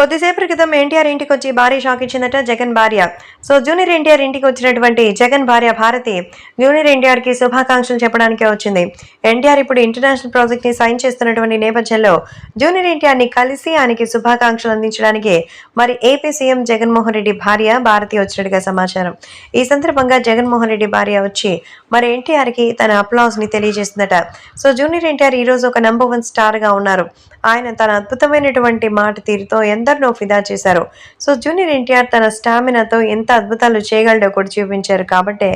కొద్దిసేపటి క్రితం ఎన్టీఆర్ ఇంటికి వచ్చి భారీ షాక్ ఇచ్చిందట జగన్ భార్య. సో జూనియర్ ఎన్టీఆర్ ఇంటికి వచ్చినటువంటి జగన్ భార్య భారతి జూనియర్ ఎన్టీఆర్కి శుభాకాంక్షలు చెప్పడానికే వచ్చింది. ఎన్టీఆర్ ఇప్పుడు ఇంటర్నేషనల్ ప్రాజెక్ట్ని సైన్ చేస్తున్నటువంటి నేపథ్యంలో జూనియర్ ఎన్టీఆర్ని కలిసి ఆయనకి శుభాకాంక్షలు అందించడానికి మరి ఏపీ సీఎం జగన్మోహన్ రెడ్డి భార్య భారతి వచ్చినట్టుగా సమాచారం. ఈ సందర్భంగా జగన్మోహన్ రెడ్డి భార్య వచ్చి మరి ఎన్టీఆర్కి తన అప్లాస్ని తెలియజేసిందట. సో జూనియర్ ఎన్టీఆర్ ఈ రోజు ఒక నంబర్ వన్ స్టార్గా ఉన్నారు. ఆయన తన అద్భుతమైనటువంటి మాట తీరుతో ఎంత ఎందరినో ఫిదా చేశారు. సో జూనియర్ ఎన్టీఆర్ తన స్టామినాతో ఎంత అద్భుతాలు చేయగలడో కూడా చూపించారు. కాబట్టే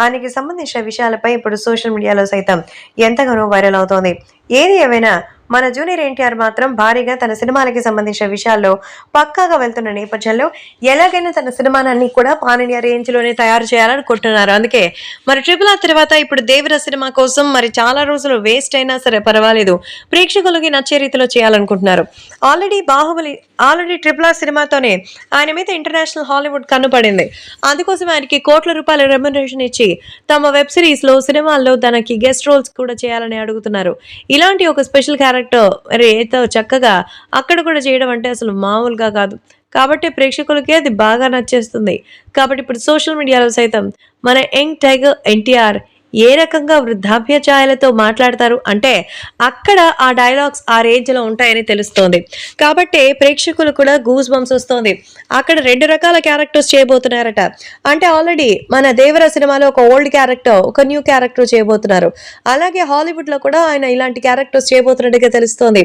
ఆయనకి సంబంధించిన విషయాలపై ఇప్పుడు సోషల్ మీడియాలో సైతం ఎంతగానో వైరల్ అవుతోంది. ఏది ఏమైనా మన జూనియర్ ఎన్టీఆర్ మాత్రం భారీగా తన సినిమాలకి సంబంధించిన విషయాల్లో పక్కాగా వెళ్తున్న నేపథ్యంలో ఎలాగైనా తన సినిమాలన్నీ కూడా పాన్ ఇండియా రేంజ్లోనే తయారు చేయాలనుకుంటున్నారు. అందుకే మరి ట్రిపుల్ ఆర్ తర్వాత ఇప్పుడు దేవర సినిమా కోసం మరి చాలా రోజులు వేస్ట్ అయినా సరే పర్వాలేదు. ప్రేక్షకులకి నచ్చే రీతిలో చేయాలనుకుంటున్నారు. Already Baahubali already triple R సినిమాతోనే ఆయన మీద ఇంటర్నేషనల్ హాలీవుడ్ కన్నుపడింది అందుకోసం ఆయనకి కోట్ల రూపాయల రెమ్యునరేషన్ ఇచ్చి తమ వెబ్ సిరీస్లో సినిమాల్లో తనకి గెస్ట్ రోల్స్ కూడా చేయాలని అడుగుతున్నారు. ఇలాంటి ఒక స్పెషల్ క్యారెక్టర్ మరి రేతో చక్కగా అక్కడ కూడా చేయడం అంటే అసలు మామూలుగా కాదు. కాబట్టి ప్రేక్షకులకి అది బాగా నచ్చేస్తుంది. కాబట్టి ఇప్పుడు సోషల్ మీడియాలో సైతం మన యంగ్ టైగర్ ఎన్టీఆర్ ఏ రకంగా వృద్ధాప్య ఛాయలతో మాట్లాడతారు? అంటే అక్కడ ఆ డైలాగ్స్ ఆ రేంజ్లో ఉంటాయని తెలుస్తోంది. కాబట్టి ప్రేక్షకులు కూడా గూస్ బంప్స్ వస్తోంది. అక్కడ రెండు రకాల క్యారెక్టర్స్ చేయబోతున్నారట. అంటే ఆల్రెడీ మన దేవర సినిమాలో ఒక ఓల్డ్ క్యారెక్టర్ ఒక న్యూ క్యారెక్టర్ చేయబోతున్నారు. అలాగే హాలీవుడ్లో కూడా ఆయన ఇలాంటి క్యారెక్టర్స్ చేయబోతున్నట్టుగా తెలుస్తోంది.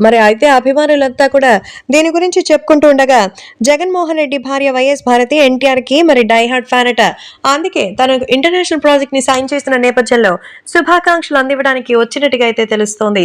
మరి అయితే అభిమానులంతా కూడా దీని గురించి చెప్పుకుంటూ ఉండగా జగన్మోహన్ రెడ్డి భార్య వైఎస్ భారతి ఎన్టీఆర్కి మరి డైహార్డ్ ఫ్యాన్ అట. అందుకే తన ఇంటర్నేషనల్ ప్రాజెక్ట్ని సైన్ చేస్తున్న నేపథ్యంలో శుభాకాంక్షలు అందివ్వడానికి వచ్చినట్టుగా అయితే తెలుస్తోంది.